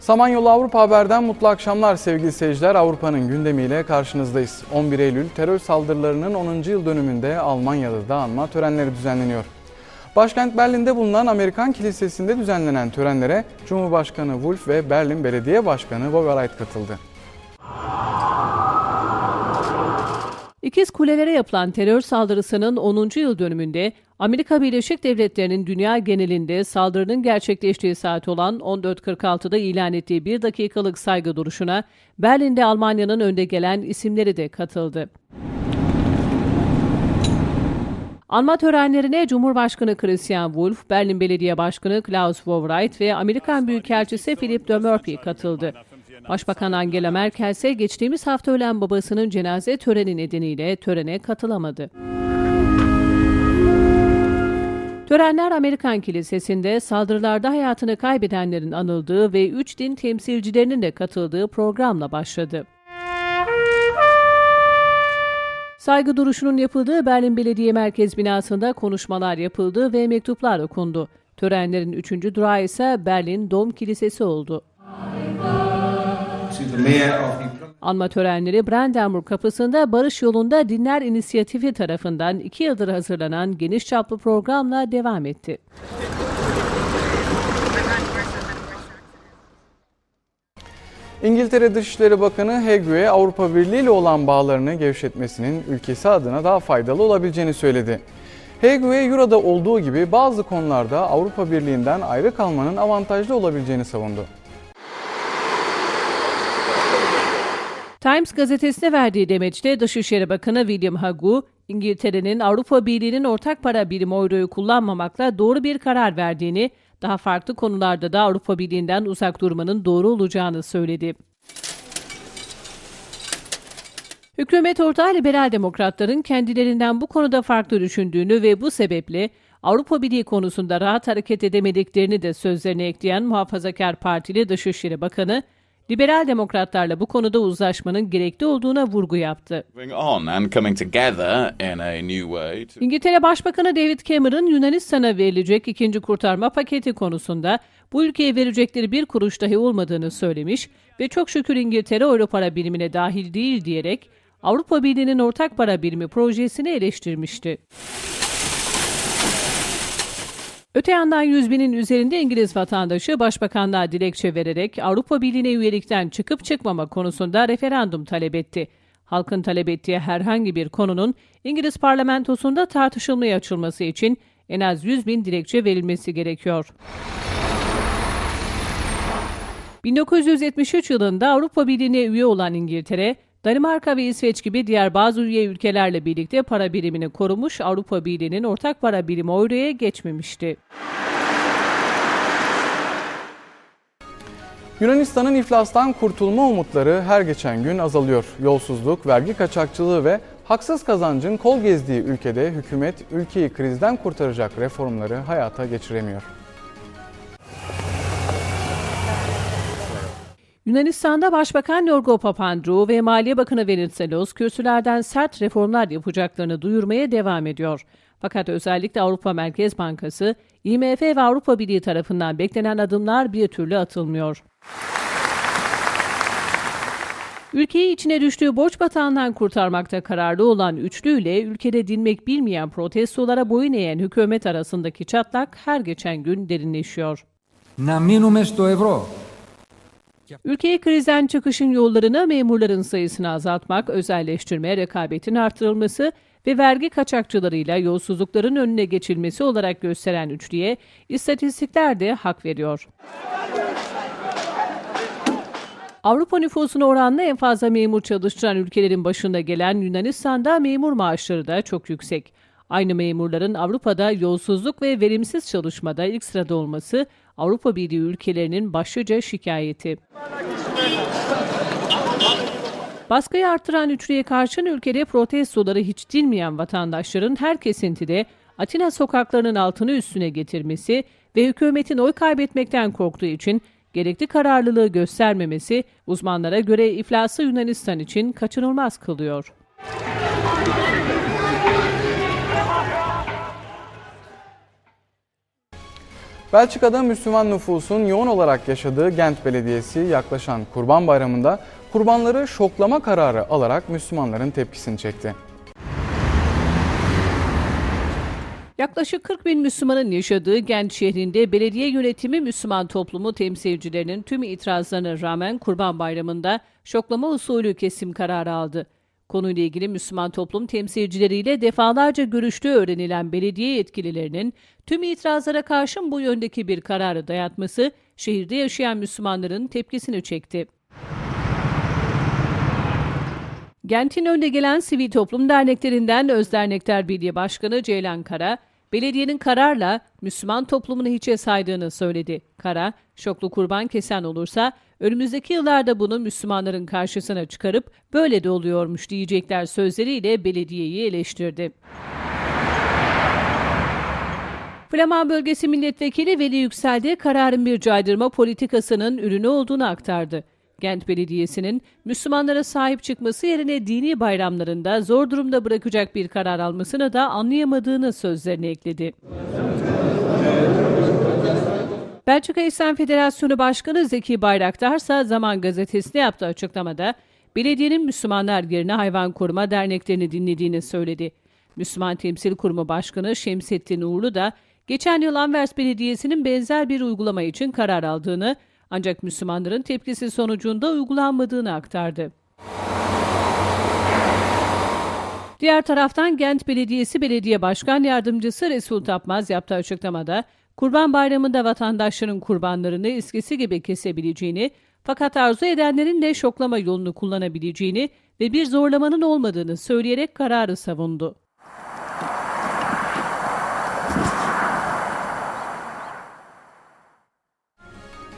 Samanyolu Avrupa Haber'den mutlu akşamlar sevgili seyirciler. Avrupa'nın gündemiyle karşınızdayız. 11 Eylül terör saldırılarının 10. yıl dönümünde Almanya'da da anma törenleri düzenleniyor. Başkent Berlin'de bulunan Amerikan Kilisesi'nde düzenlenen törenlere Cumhurbaşkanı Wolf ve Berlin Belediye Başkanı Wowereit katıldı. İkiz Kulelere yapılan terör saldırısının 10. yıl dönümünde Amerika Birleşik Devletleri'nin dünya genelinde saldırının gerçekleştiği saat olan 14.46'da ilan ettiği bir dakikalık saygı duruşuna Berlin'de Almanya'nın önde gelen isimleri de katıldı. Anma törenlerine Cumhurbaşkanı Christian Wolff, Berlin Belediye Başkanı Klaus Wowereit ve Amerikan Büyükelçisi Philip de Murphy katıldı. Başbakan Angela Merkel ise geçtiğimiz hafta ölen babasının cenaze töreni nedeniyle törene katılamadı. Törenler Amerikan Kilisesi'nde saldırılarda hayatını kaybedenlerin anıldığı ve üç din temsilcilerinin de katıldığı programla başladı. Saygı duruşunun yapıldığı Berlin Belediye Merkez binasında konuşmalar yapıldı ve mektuplar okundu. Törenlerin üçüncü durağı ise Berlin Dom Kilisesi oldu. Anma törenleri Brandenburg kapısında Barış Yolunda Dinler İnisiyatifi tarafından iki yıldır hazırlanan geniş çaplı programla devam etti. İngiltere Dışişleri Bakanı Hegue Avrupa Birliği ile olan bağlarını gevşetmesinin ülkesi adına daha faydalı olabileceğini söyledi. Hegue Euro'da olduğu gibi bazı konularda Avrupa Birliği'nden ayrı kalmanın avantajlı olabileceğini savundu. Times gazetesine verdiği demeçte Dışişleri Bakanı William Hague, İngiltere'nin Avrupa Birliği'nin ortak para birimi euroyu kullanmamakla doğru bir karar verdiğini, daha farklı konularda da Avrupa Birliği'nden uzak durmanın doğru olacağını söyledi. Hükümet ortağı liberal demokratların kendilerinden bu konuda farklı düşündüğünü ve bu sebeple Avrupa Birliği konusunda rahat hareket edemediklerini de sözlerine ekleyen Muhafazakar Partili Dışişleri Bakanı, liberal demokratlarla bu konuda uzlaşmanın gerekli olduğuna vurgu yaptı. İngiltere Başbakanı David Cameron Yunanistan'a verilecek ikinci kurtarma paketi konusunda bu ülkeye verecekleri bir kuruş dahi olmadığını söylemiş ve çok şükür İngiltere Euro para birimine dahil değil diyerek Avrupa Birliği'nin ortak para birimi projesini eleştirmişti. Öte yandan 100 binin üzerinde İngiliz vatandaşı başbakanlığa dilekçe vererek Avrupa Birliği'ne üyelikten çıkıp çıkmama konusunda referandum talep etti. Halkın talep ettiği herhangi bir konunun İngiliz parlamentosunda tartışılmaya açılması için en az 100 bin dilekçe verilmesi gerekiyor. 1973 yılında Avrupa Birliği'ne üye olan İngiltere, Danimarka ve İsveç gibi diğer bazı üye ülkelerle birlikte para birimini korumuş, Avrupa Birliği'nin ortak para birimi euroya geçmemişti. Yunanistan'ın iflastan kurtulma umutları her geçen gün azalıyor. Yolsuzluk, vergi kaçakçılığı ve haksız kazancın kol gezdiği ülkede hükümet ülkeyi krizden kurtaracak reformları hayata geçiremiyor. Yunanistan'da Başbakan Yorgo Papandreou ve Maliye Bakanı Venizelos kürsülerden sert reformlar yapacaklarını duyurmaya devam ediyor. Fakat özellikle Avrupa Merkez Bankası, IMF ve Avrupa Birliği tarafından beklenen adımlar bir türlü atılmıyor. Ülkeyi içine düştüğü borç batağından kurtarmakta kararlı olan üçlüyle ülkede dinmek bilmeyen protestolara boyun eğen hükümet arasındaki çatlak her geçen gün derinleşiyor. Na minum esto euro. Ülkeye krizden çıkışın yollarını memurların sayısını azaltmak, özelleştirme, rekabetin artırılması ve vergi kaçakçılarıyla yolsuzlukların önüne geçilmesi olarak gösteren üçlüye istatistikler de hak veriyor. Avrupa nüfusuna oranla en fazla memur çalıştıran ülkelerin başında gelen Yunanistan'da memur maaşları da çok yüksek. Aynı memurların Avrupa'da yolsuzluk ve verimsiz çalışmada ilk sırada olması Avrupa Birliği ülkelerinin başlıca şikayeti. Baskıyı artıran üçlüye karşın ülkede protestoları hiç dinmeyen vatandaşların her kesintide Atina sokaklarının altını üstüne getirmesi ve hükümetin oy kaybetmekten korktuğu için gerekli kararlılığı göstermemesi uzmanlara göre iflası Yunanistan için kaçınılmaz kılıyor. Belçika'da Müslüman nüfusun yoğun olarak yaşadığı Gent Belediyesi yaklaşan Kurban Bayramı'nda kurbanları şoklama kararı alarak Müslümanların tepkisini çekti. Yaklaşık 40 bin Müslümanın yaşadığı Gent şehrinde belediye yönetimi Müslüman toplumu temsilcilerinin tüm itirazlarına rağmen Kurban Bayramı'nda şoklama usulü kesim kararı aldı. Konuyla ilgili Müslüman toplum temsilcileriyle defalarca görüştüğü öğrenilen belediye yetkililerinin tüm itirazlara karşın bu yöndeki bir kararı dayatması şehirde yaşayan Müslümanların tepkisini çekti. Gent'in önde gelen sivil toplum derneklerinden Özdernekler Birliği Başkanı Ceylan Kara, belediyenin kararla Müslüman toplumunu hiçe saydığını söyledi. Kara, şoklu kurban kesen olursa önümüzdeki yıllarda bunu Müslümanların karşısına çıkarıp böyle de oluyormuş diyecekler sözleriyle belediyeyi eleştirdi. Flaman Bölgesi Milletvekili Veli Yüksel de kararın bir caydırma politikasının ürünü olduğunu aktardı. Gent Belediyesi'nin Müslümanlara sahip çıkması yerine dini bayramlarında zor durumda bırakacak bir karar almasını da anlayamadığını sözlerine ekledi. Belçika İslam Federasyonu Başkanı Zeki Bayraktar ise Zaman Gazetesi'ne yaptığı açıklamada belediyenin Müslümanlar yerine hayvan koruma derneklerini dinlediğini söyledi. Müslüman Temsil Kurumu Başkanı Şemsettin Uğurlu da geçen yıl Anvers Belediyesi'nin benzer bir uygulama için karar aldığını ancak Müslümanların tepkisi sonucunda uygulanmadığını aktardı. Diğer taraftan Gent Belediyesi Belediye Başkan Yardımcısı Resul Tapmaz yaptığı açıklamada Kurban Bayramı'nda vatandaşların kurbanlarını eskisi gibi kesebileceğini fakat arzu edenlerin de şoklama yolunu kullanabileceğini ve bir zorlamanın olmadığını söyleyerek kararı savundu.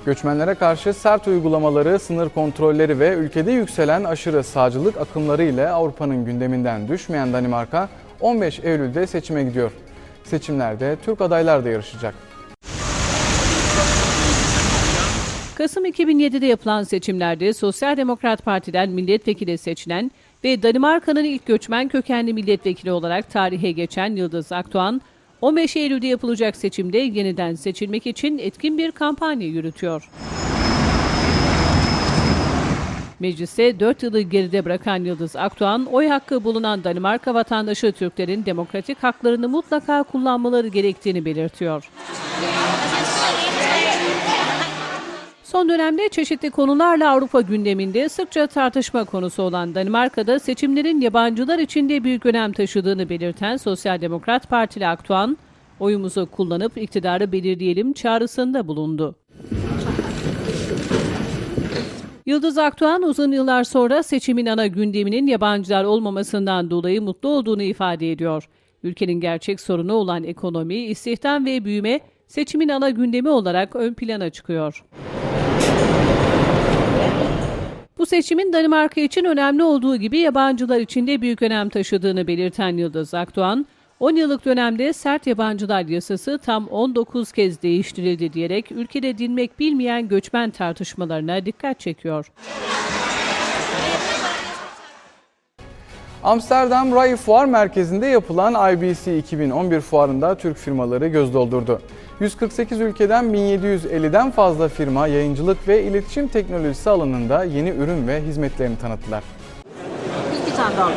Göçmenlere karşı sert uygulamaları, sınır kontrolleri ve ülkede yükselen aşırı sağcılık akımları ile Avrupa'nın gündeminden düşmeyen Danimarka 15 Eylül'de seçime gidiyor. Seçimlerde Türk adaylar da yarışacak. Kasım 2007'de yapılan seçimlerde Sosyal Demokrat Parti'den milletvekili seçilen ve Danimarka'nın ilk göçmen kökenli milletvekili olarak tarihe geçen Yıldız Akdoğan, 15 Eylül'de yapılacak seçimde yeniden seçilmek için etkin bir kampanya yürütüyor. Mecliste 4 yılı geride bırakan Yıldız Akdoğan, oy hakkı bulunan Danimarka vatandaşı Türklerin demokratik haklarını mutlaka kullanmaları gerektiğini belirtiyor. Son dönemde çeşitli konularla Avrupa gündeminde sıkça tartışma konusu olan Danimarka'da seçimlerin yabancılar için de büyük önem taşıdığını belirten Sosyal Demokrat Partili Aktuan, oyumuzu kullanıp iktidarı belirleyelim çağrısında bulundu. Yıldız Aktuğan uzun yıllar sonra seçimin ana gündeminin yabancılar olmamasından dolayı mutlu olduğunu ifade ediyor. Ülkenin gerçek sorunu olan ekonomi, istihdam ve büyüme seçimin ana gündemi olarak ön plana çıkıyor. Bu seçimin Danimarka için önemli olduğu gibi yabancılar için de büyük önem taşıdığını belirten Yıldız Akdoğan, 10 yıllık dönemde sert yabancılar yasası tam 19 kez değiştirildi diyerek ülkede dinmek bilmeyen göçmen tartışmalarına dikkat çekiyor. Amsterdam Rai Fuar Merkezi'nde yapılan IBC 2011 fuarında Türk firmaları göz doldurdu. 148 ülkeden 1750'den fazla firma yayıncılık ve iletişim teknolojisi alanında yeni ürün ve hizmetlerini tanıttılar. Bir tane daha.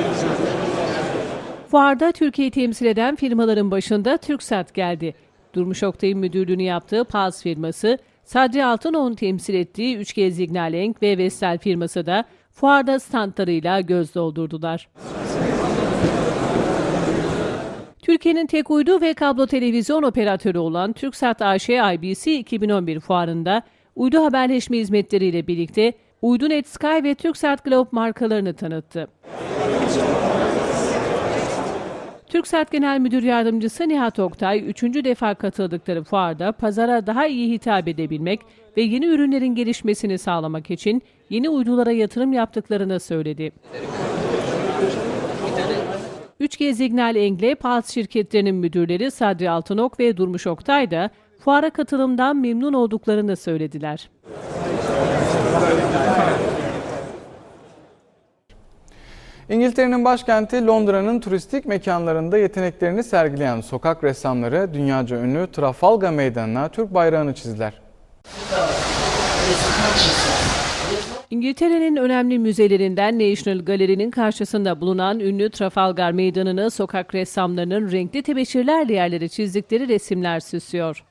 Fuarda Türkiye'yi temsil eden firmaların başında TürkSat geldi. Durmuş Oktay'ın müdürlüğünü yaptığı Paz firması, Sadri Altınoğlu'nun temsil ettiği 3G Signalink ve Vestel firması da fuarda standlarıyla göz doldurdular. Türkiye'nin tek uydu ve kablo televizyon operatörü olan TürkSat AŞ IBC 2011 fuarında uydu haberleşme hizmetleriyle birlikte UyduNet Sky ve TürkSat Globe markalarını tanıttı. TürkSat Genel Müdür Yardımcısı Nihat Oktay, üçüncü defa katıldıkları fuarda pazara daha iyi hitap edebilmek ve yeni ürünlerin gelişmesini sağlamak için yeni uydulara yatırım yaptıklarını söyledi. 3G Signal Engle, Pals şirketlerinin müdürleri Sadri Altınok ve Durmuş Oktay da fuara katılımdan memnun olduklarını söylediler. İngiltere'nin başkenti Londra'nın turistik mekanlarında yeteneklerini sergileyen sokak ressamları dünyaca ünlü Trafalgar Meydanı'na Türk bayrağını çizdiler. İngiltere'nin önemli müzelerinden National Gallery'nin karşısında bulunan ünlü Trafalgar Meydanı'nı sokak ressamlarının renkli tebeşirlerle yerlere çizdikleri resimler süslüyor.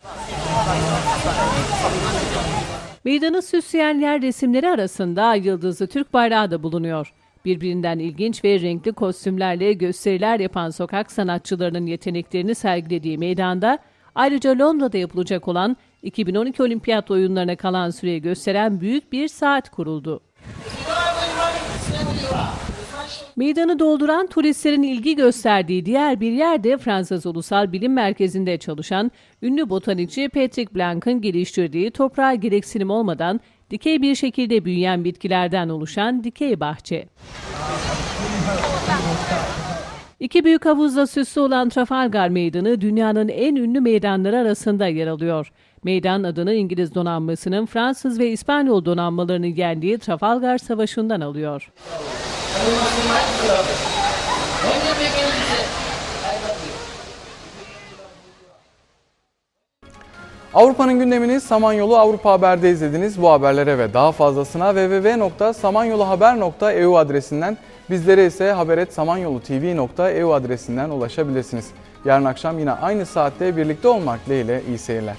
Meydanı süsleyen yer resimleri arasında yıldızlı Türk bayrağı da bulunuyor. Birbirinden ilginç ve renkli kostümlerle gösteriler yapan sokak sanatçılarının yeteneklerini sergilediği meydanda ayrıca Londra'da yapılacak olan 2012 Olimpiyat oyunlarına kalan süreyi gösteren büyük bir saat kuruldu. Meydanı dolduran turistlerin ilgi gösterdiği diğer bir yer de Fransız Ulusal Bilim Merkezi'nde çalışan ünlü botanikçi Patrick Blanc'ın geliştirdiği toprağa gereksinim olmadan dikey bir şekilde büyüyen bitkilerden oluşan dikey bahçe. İki büyük havuzla süslü olan Trafalgar Meydanı dünyanın en ünlü meydanları arasında yer alıyor. Meydan adını İngiliz donanmasının Fransız ve İspanyol donanmalarını yendiği Trafalgar Savaşı'ndan alıyor. Avrupa'nın gündemini Samanyolu Avrupa Haber'de izlediniz. Bu haberlere ve daha fazlasına www.samanyoluhaber.eu adresinden bizlere ise haberetsamanyolutv.eu adresinden ulaşabilirsiniz. Yarın akşam yine aynı saatte birlikte olmak dileğiyle iyi seyirler.